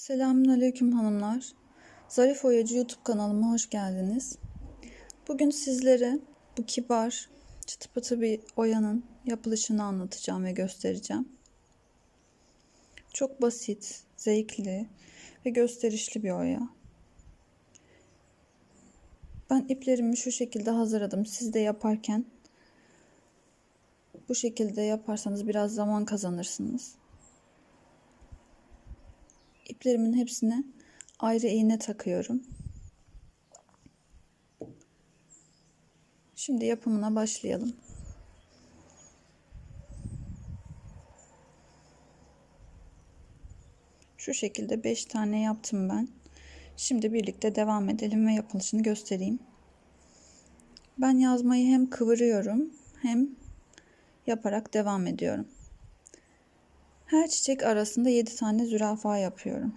Selamünaleyküm hanımlar. Zarif Oyacı YouTube kanalıma hoş geldiniz. Bugün sizlere bu kibar, çıtı pıtı bir oyanın yapılışını anlatacağım ve göstereceğim. Çok basit, zevkli ve gösterişli bir oya. Ben iplerimi şu şekilde hazırladım. Siz de yaparken bu şekilde yaparsanız biraz zaman kazanırsınız. İplerimin hepsine ayrı iğne takıyorum. Şimdi yapımına başlayalım. Şu şekilde 5 tane yaptım ben. Şimdi birlikte devam edelim ve yapılışını göstereyim. Ben yazmayı hem kıvırıyorum hem yaparak devam ediyorum. Her çiçek arasında 7 tane zürafa yapıyorum.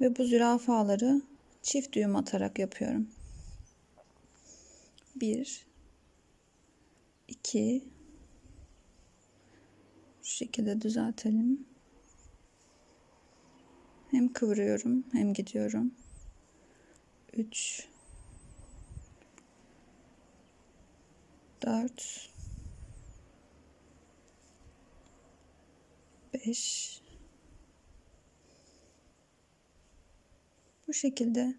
Ve bu zürafaları çift düğüm atarak yapıyorum. 1 2 Şu şekilde düzeltelim. Hem kıvırıyorum hem gidiyorum. 3 4 5 Bu şekilde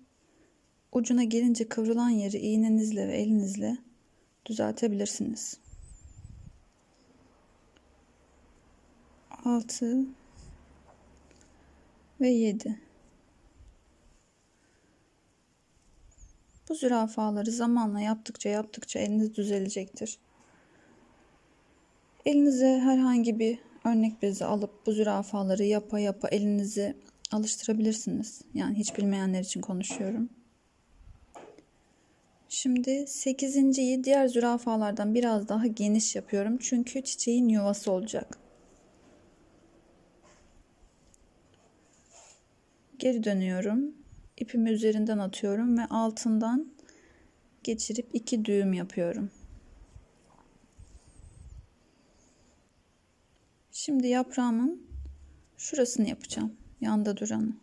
ucuna gelince kıvrılan yeri iğnenizle ve elinizle düzeltebilirsiniz. 6 ve 7 Bu zürafaları zamanla yaptıkça yaptıkça eliniz düzelecektir. Elinize herhangi bir örnek bezi alıp bu zürafaları yapa yapa elinizi alıştırabilirsiniz. Yani hiç bilmeyenler için konuşuyorum. Şimdi 8.yi diğer zürafalardan biraz daha geniş yapıyorum. Çünkü çiçeğin yuvası olacak. Geri dönüyorum. İpimi üzerinden atıyorum ve altından geçirip iki düğüm yapıyorum. Şimdi yaprağımın şurasını yapacağım. Yanda duranı.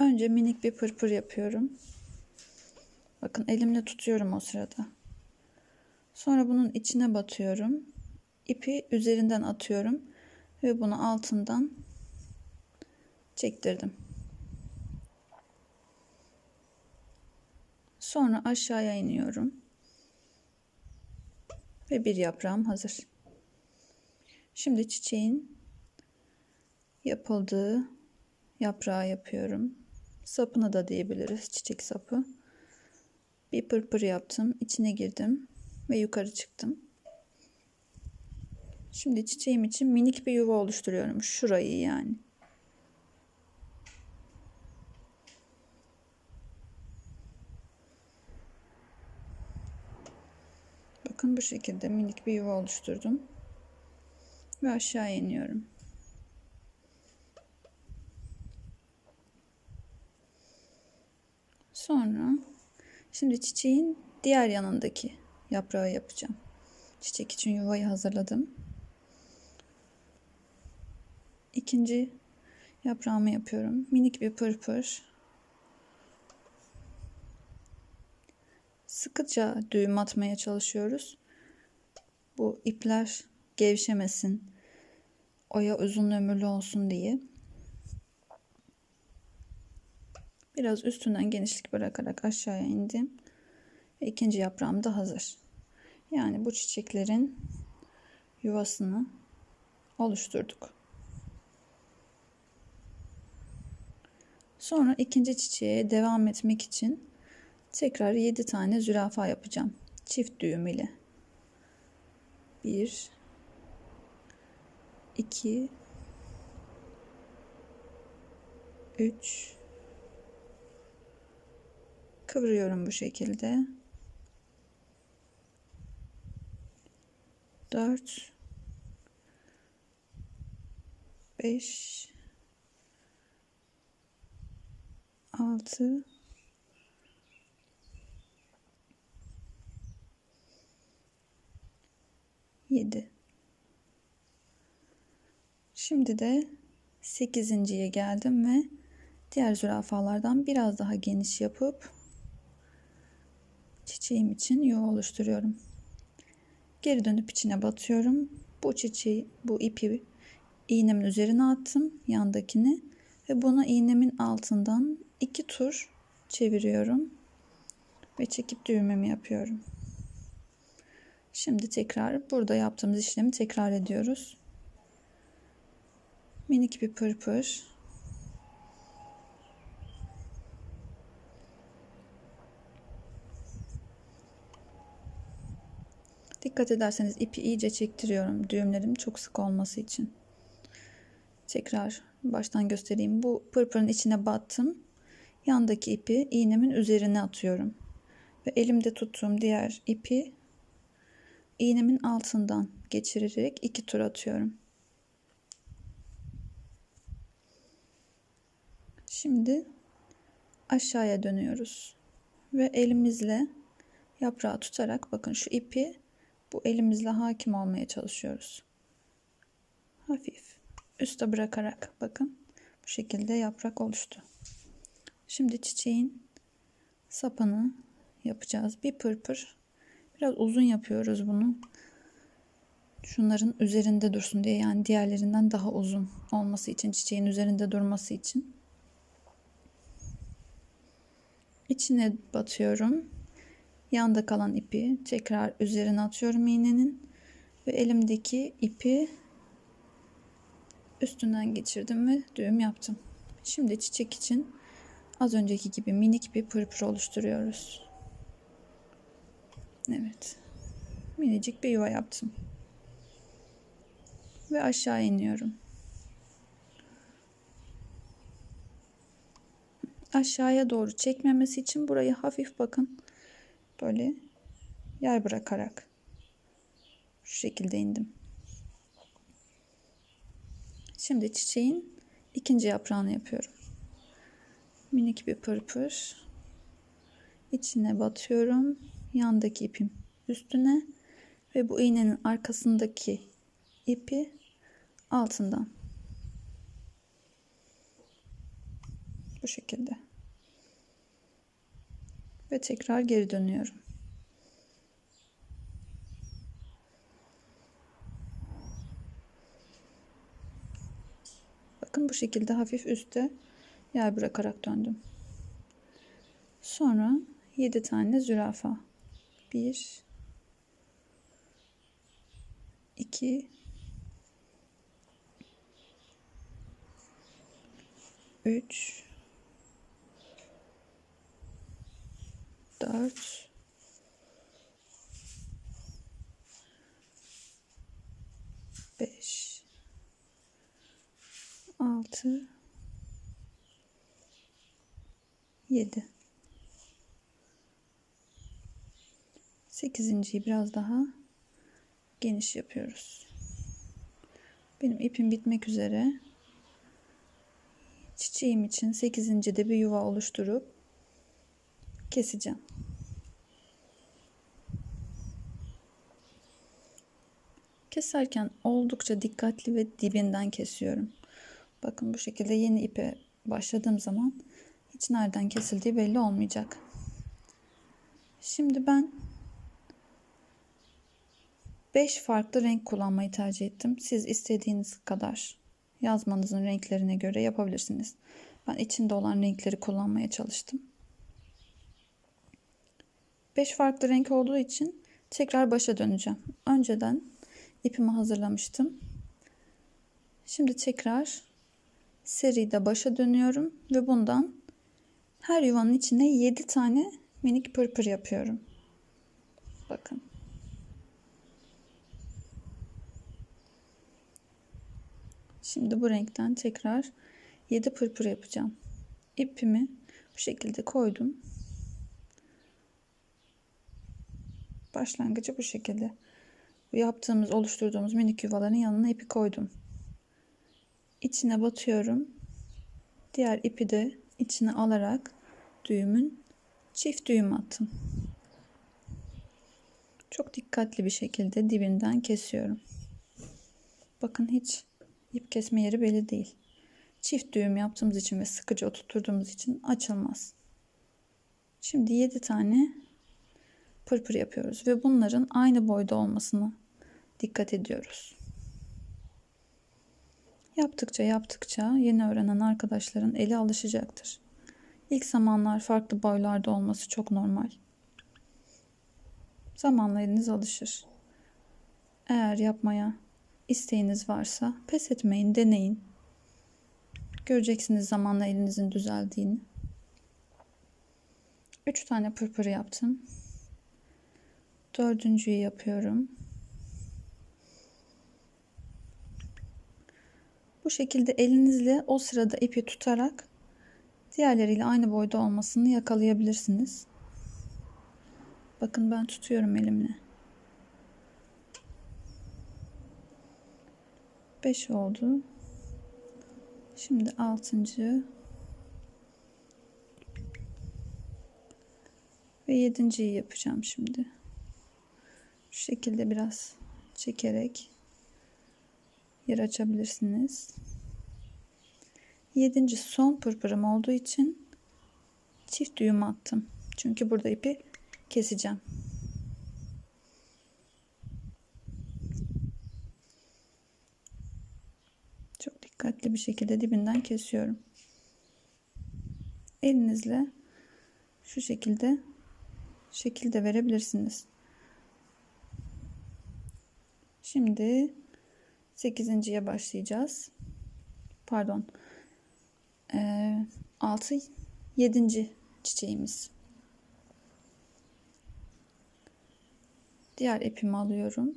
Önce minik bir pırpır yapıyorum. Bakın elimle tutuyorum o sırada. Sonra bunun içine batıyorum. İpi üzerinden atıyorum ve bunu altından çektirdim. Sonra aşağıya iniyorum. Ve bir yaprağım hazır. Şimdi çiçeğin yapıldığı yaprağı yapıyorum. Sapını da diyebiliriz. Çiçek sapı. Bir pırpır yaptım. içine girdim ve yukarı çıktım. Şimdi çiçeğim için minik bir yuva oluşturuyorum. Şurayı yani. Bakın bu şekilde minik bir yuva oluşturdum. Ve aşağı iniyorum. Sonra şimdi çiçeğin diğer yanındaki yaprağı yapacağım. Çiçek için yuvayı hazırladım. İkinci yaprağımı yapıyorum. Minik bir pırpır. sıkıca düğüm atmaya çalışıyoruz. Bu ipler gevşemesin, oya uzun ömürlü olsun diye. Biraz üstünden genişlik bırakarak aşağıya indim. Ve ikinci yaprağım da hazır. Yani bu çiçeklerin yuvasını oluşturduk. Sonra ikinci çiçeğe devam etmek için Tekrar 7 tane zürafa yapacağım. Çift düğüm ile. 1 2 3 kıvırıyorum bu şekilde. 4 5 6 7 Şimdi de 8.ye geldim ve diğer zürafalardan biraz daha geniş yapıp çiçeğim için yuva oluşturuyorum. Geri dönüp içine batıyorum. Bu çiçeği, bu ipi iğnemin üzerine attım yandakini ve bunu iğnemin altından iki tur çeviriyorum ve çekip düğümümü yapıyorum. Şimdi tekrar burada yaptığımız işlemi tekrar ediyoruz. Minik bir pırpır. Dikkat ederseniz ipi iyice çektiriyorum düğümlerim çok sık olması için. Tekrar baştan göstereyim. Bu pırpırın içine battım. Yandaki ipi iğnemin üzerine atıyorum. Ve elimde tuttuğum diğer ipi iğnemin altından geçirerek iki tur atıyorum. Şimdi aşağıya dönüyoruz ve elimizle yaprağı tutarak bakın şu ipi bu elimizle hakim olmaya çalışıyoruz. Hafif üste bırakarak bakın bu şekilde yaprak oluştu. Şimdi çiçeğin sapını yapacağız. Bir pırpır biraz uzun yapıyoruz bunu. Şunların üzerinde dursun diye yani diğerlerinden daha uzun olması için çiçeğin üzerinde durması için. İçine batıyorum. Yanda kalan ipi tekrar üzerine atıyorum iğnenin ve elimdeki ipi üstünden geçirdim ve düğüm yaptım. Şimdi çiçek için az önceki gibi minik bir pırpır oluşturuyoruz. Evet. Minicik bir yuva yaptım. Ve aşağı iniyorum. Aşağıya doğru çekmemesi için burayı hafif bakın böyle yer bırakarak şu şekilde indim. Şimdi çiçeğin ikinci yaprağını yapıyorum. Minik bir pırpır. içine batıyorum. Yandaki ipim üstüne ve bu iğnenin arkasındaki ipi altından Bu şekilde. Ve tekrar geri dönüyorum. Bakın bu şekilde hafif üstte yer bırakarak döndüm. Sonra 7 tane zürafa. 1 2 3 dört beş altı yedi sekizinciyi biraz daha geniş yapıyoruz. Benim ipim bitmek üzere. Çiçeğim için 8. de bir yuva oluşturup keseceğim. Keserken oldukça dikkatli ve dibinden kesiyorum. Bakın bu şekilde yeni ipe başladığım zaman hiç nereden kesildiği belli olmayacak. Şimdi ben 5 farklı renk kullanmayı tercih ettim. Siz istediğiniz kadar yazmanızın renklerine göre yapabilirsiniz. Ben içinde olan renkleri kullanmaya çalıştım. 5 farklı renk olduğu için tekrar başa döneceğim. Önceden ipimi hazırlamıştım. Şimdi tekrar seride başa dönüyorum ve bundan her yuvanın içine 7 tane minik pırpır yapıyorum. Bakın. Şimdi bu renkten tekrar 7 pırpır yapacağım. İpimi bu şekilde koydum. Başlangıcı bu şekilde. Bu yaptığımız, oluşturduğumuz minik yuvaların yanına ipi koydum. İçine batıyorum. Diğer ipi de içine alarak düğümün çift düğüm attım. Çok dikkatli bir şekilde dibinden kesiyorum. Bakın hiç ip kesme yeri belli değil. Çift düğüm yaptığımız için ve sıkıca oturttuğumuz için açılmaz. Şimdi 7 tane pırpır yapıyoruz ve bunların aynı boyda olmasını dikkat ediyoruz. Yaptıkça yaptıkça yeni öğrenen arkadaşların eli alışacaktır. İlk zamanlar farklı boylarda olması çok normal. Zamanla eliniz alışır. Eğer yapmaya isteğiniz varsa pes etmeyin, deneyin. Göreceksiniz zamanla elinizin düzeldiğini. 3 tane pırpır yaptım. Dördüncüyü yapıyorum. Bu şekilde elinizle o sırada ipi tutarak diğerleriyle aynı boyda olmasını yakalayabilirsiniz. Bakın ben tutuyorum elimle. 5 oldu. Şimdi 6. ve 7.yi yapacağım şimdi. Şu şekilde biraz çekerek yer açabilirsiniz. 7. son pırpırım olduğu için çift düğüm attım. Çünkü burada ipi keseceğim. Çok dikkatli bir şekilde dibinden kesiyorum. Elinizle şu şekilde şekilde verebilirsiniz. Şimdi 8.ye başlayacağız. Pardon. Ee, 6 7. çiçeğimiz. Diğer ipimi alıyorum.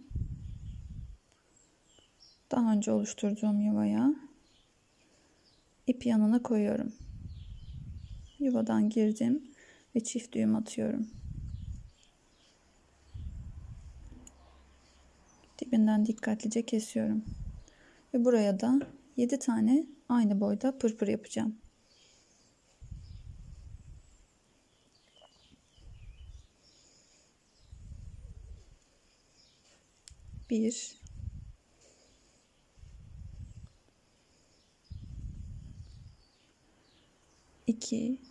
Daha önce oluşturduğum yuvaya ip yanına koyuyorum. Yuvadan girdim ve çift düğüm atıyorum. Dibinden dikkatlice kesiyorum. Ve buraya da 7 tane aynı boyda pırpır yapacağım. Bir, iki,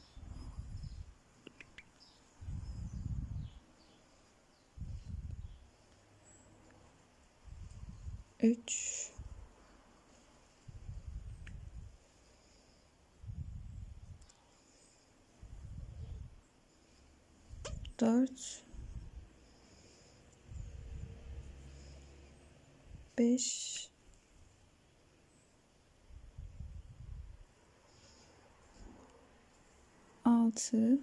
üç, dört, beş, altı.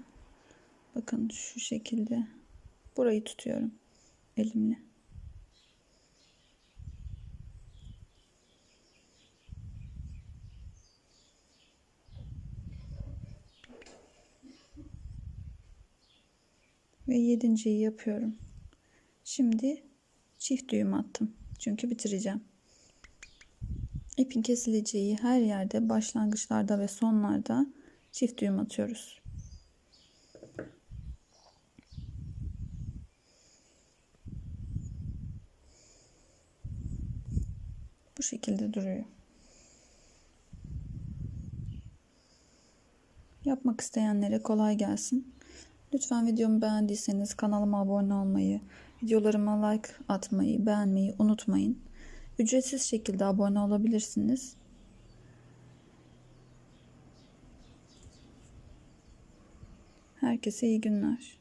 Bakın şu şekilde burayı tutuyorum elimle. Ve yedinciyi yapıyorum. Şimdi çift düğüm attım. Çünkü bitireceğim. İpin kesileceği her yerde başlangıçlarda ve sonlarda çift düğüm atıyoruz. Bu şekilde duruyor. Yapmak isteyenlere kolay gelsin. Lütfen videomu beğendiyseniz kanalıma abone olmayı, videolarıma like atmayı, beğenmeyi unutmayın. Ücretsiz şekilde abone olabilirsiniz. Herkese iyi günler.